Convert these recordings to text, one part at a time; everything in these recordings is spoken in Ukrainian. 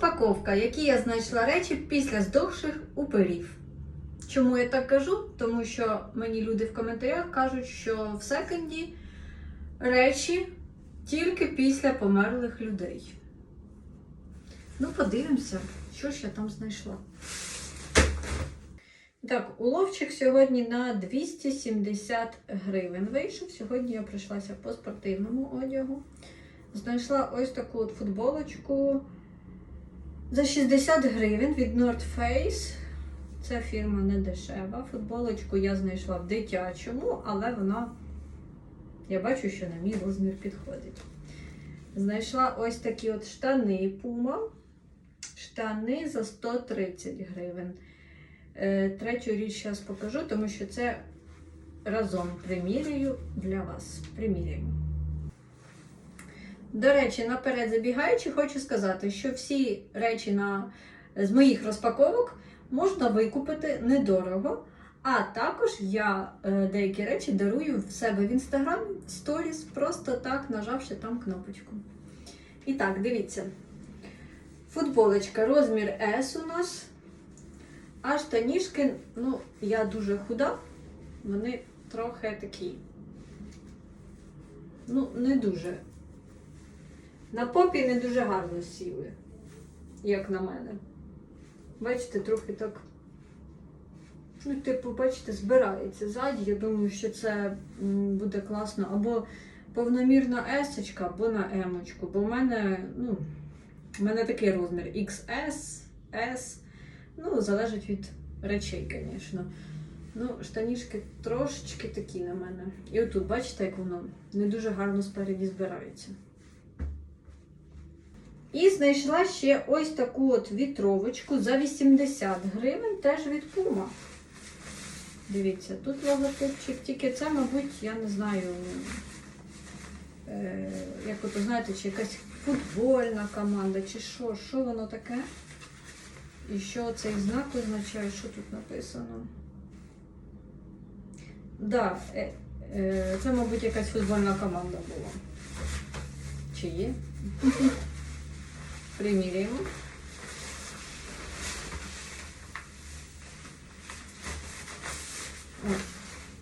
Розпаковка, які я знайшла речі після здохших упирів. Чому я так кажу? Тому що мені люди в коментарях кажуть, що в секонді речі тільки після померлих людей. Ну, подивимося, що ж я там знайшла. Так, уловчик сьогодні на 270 гривень вийшов. Сьогодні я прийшлася по спортивному одягу. Знайшла ось таку от футболочку за 60 гривень від North Face. Ця фірма не дешева. Футболочку я знайшла в дитячому, але вона, я бачу, що на мій розмір підходить. Знайшла ось такі от штани Puma. Штани за 130 гривень. Е, Третю річ зараз покажу, тому що це разом примірюю для вас. Приміряємо. До речі, наперед забігаючи, хочу сказати, що всі речі на, з моїх розпаковок можна викупити недорого. А також я е, деякі речі дарую в себе в інстаграм в сторіс, просто так нажавши там кнопочку. І так, дивіться. Футболочка розмір S у нас. А штанішки, ну, я дуже худа, вони трохи такі. Ну, не дуже. На попі не дуже гарно сіли, як на мене. Бачите, трохи так. Ну, типу, бачите, збирається ззаді. Я думаю, що це буде класно. Або повномірна есочка, або на емочку. Бо в мене, ну, в мене такий розмір XS, S. Ну, залежить від речей, звісно. Ну, штанішки трошечки такі на мене. І отут, бачите, як воно не дуже гарно спереді збирається. І знайшла ще ось таку от вітровочку за 80 гривень, теж від Puma. Дивіться, тут логотипчик, тільки це, мабуть, я не знаю, е, як ото, знаєте, чи якась футбольна команда, чи що, що воно таке? І що цей знак означає, що тут написано? Да, е, е, це, мабуть, якась футбольна команда була. Чи є? Приміряємо. О,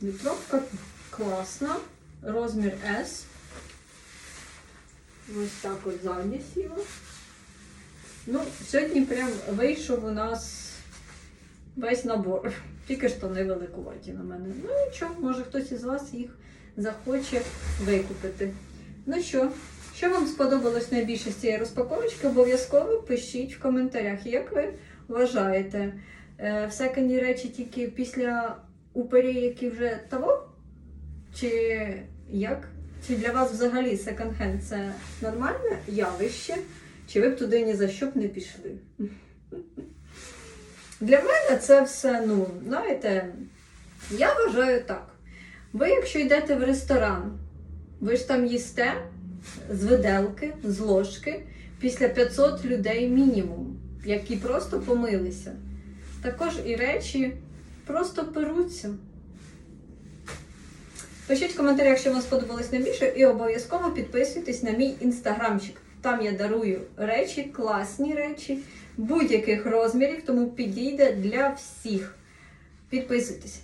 Вітровка класна. Розмір S. Ось так от ззаді сіла. Ну, сьогодні прям вийшов у нас весь набор. Тільки штани великуваті на мене. Ну нічого, може хтось із вас їх захоче викупити. Ну що, що вам сподобалось найбільше з цієї розпаковочки? Обов'язково пишіть в коментарях, як ви вважаєте. Е, В секонді речі тільки після упері, які вже того? Чи як? Чи для вас взагалі секонд-хенд це нормальне явище? Чи ви б туди ні за що б не пішли? Для мене це все, ну, знаєте, я вважаю так. Ви, якщо йдете в ресторан, ви ж там їсте з виделки, з ложки після 500 людей мінімум, які просто помилися. Також і речі просто перуться. Пишіть в коментарях, що вам сподобалось найбільше, і обов'язково підписуйтесь на мій інстаграмчик. Там я дарую речі, класні речі, будь-яких розмірів, тому підійде для всіх. Підписуйтесь.